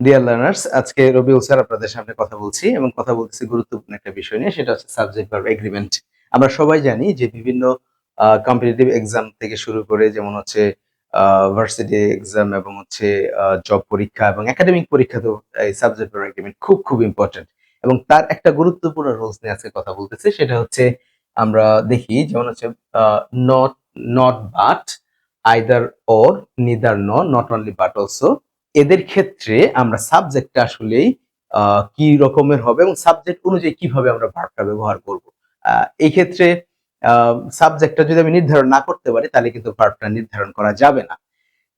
Dear learners আজকে Rabiul sir আপনাদের সামনে কথা বলছি এবং কথা বলতেছি গুরুত্বপূর্ণ একটা বিষয় নিয়ে, সেটা হচ্ছে সাবজেক্ট ভার্ব এগ্রিমেন্ট আমরা সবাই জানি যে বিভিন্ন কম্পিটিটিভ এক্সাম থেকে শুরু করে যেমন হচ্ছে ভার্সিটি এক্সাম এবং হচ্ছে জব পরীক্ষা এবং একাডেমিক পরীক্ষাতেও এই সাবজেক্ট ভার্ব এগ্রিমেন্ট খুব খুব ইম্পর্টেন্ট এবং তার একটা গুরুত্বপূর্ণ রোলস নিয়ে আজকে কথা বলতেছি, সেটা হচ্ছে আমরা দেখি যেমন হচ্ছে not not but either or neither nor not only but also এদের ক্ষেত্রে আমরা সাবজেক্টটা আসলেই কি রকমের হবে এবং সাবজেক্ট অনুযায়ী কীভাবে আমরা ভার্বটা ব্যবহার করব। এই ক্ষেত্রে সাবজেক্টটা যদি আমি নির্ধারণ না করতে পারি, তাহলে কিন্তু ভার্বটা নির্ধারণ করা যাবে না।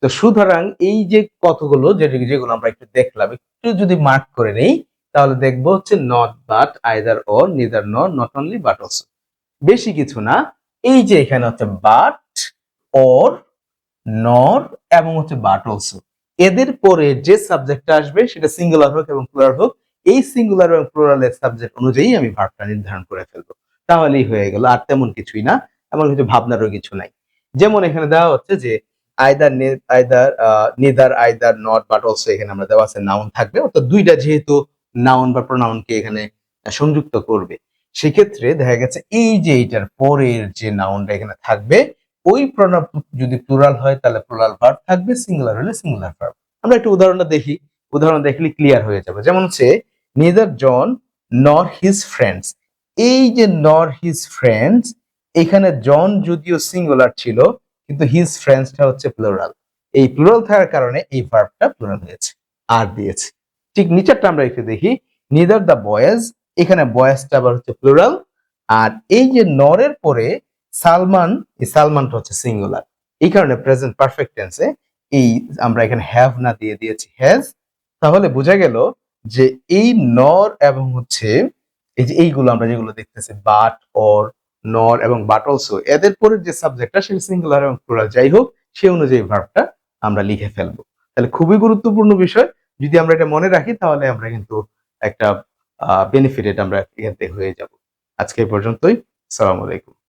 তো সুতরাং এই যে কতগুলো যেগুলো আমরা একটু দেখলাম, একটু যদি মার্ক করে নেই, তাহলে দেখব হচ্ছে not but either or neither nor not only but also বেশি কিছু না, এই যে এখানে হচ্ছে বাট অর নর এবং হচ্ছে বাট অলসো এদের পরে যে সাবজেক্টটা আসবে সেটা সিঙ্গুলার হোক এবং প্লুরাল হোক, এই সিঙ্গুলার এবং প্লুরালের সাবজেক্ট অনুযায়ী আমি ভার্বটা নির্ধারণ করে ফেলব। তাহলেই হয়ে গেল, আর তেমন কিছুই না, এমন কিছু ভাবনারও কিছু নাই। যেমন এখানে দেওয়া হচ্ছে যে either either neither either not but also এখানে আমরা দেওয়া আছে নাউন থাকবে, অর্থাৎ দুইটা যেহেতু নাউন বা প্রোনাউনকে এখানে সংযুক্ত করবে। সেক্ষেত্রে দেখা গেছে এই যে এইটার পরের যে নাউনটা এখানে থাকবে ওই প্রণব যদি প্লুরাল হয়, তাহলে প্লুরাল ভার্ব থাকবে সিঙ্গুলার হলে সিঙ্গুলার ভার্ব আমরা একটু উদাহরণটা দেখি, উদাহরণ দেখলে ক্লিয়ার হয়ে যাবে। যেমন হচ্ছে নিদার জন নর হিজ ফ্রেন্ডস এই যে নর হিজ ফ্রেন্ডস এখানে জন যদিও সিঙ্গুলার ছিল, কিন্তু হিজ ফ্রেন্ডসটা হচ্ছে প্লুরাল এই প্লুরাল থাকার কারণে এই ভার্বটা প্লুরাল হয়েছে, আর দিয়েছে। ঠিক নিচেরটা আমরা একটু দেখি নিদার দ্য বয়েজ এখানে বয়েজটা আবার হচ্ছে প্লুরাল আর এই যে নরের পরে সালমান, এই সালমানটা হচ্ছে সিঙ্গুলার এই কারণে প্রেজেন্ট পারফেক্ট টেন্সে এই আমরা এখানে হ্যাভ না দিয়ে দিয়েছি হ্যাজ তাহলে বোঝা গেল যে এই নর এবং হচ্ছে এই যে এইগুলো আমরা যেগুলো দেখতেছি বাট অর নর এবং বাট অলসো এদের পরের যে সাবজেক্টটা সেটা সিঙ্গুলার এবং প্লুরাল যাই হোক, সে অনুযায়ী ভার্বটা আমরা লিখে ফেলব। তাহলে খুবই গুরুত্বপূর্ণ বিষয়। যদি আমরা এটা মনে রাখি, তাহলে আমরা কিন্তু একটা বেনিফিটেড আমরা এখান থেকে হয়ে যাব। আজকে পর্যন্তই। সালাম আলাইকুম।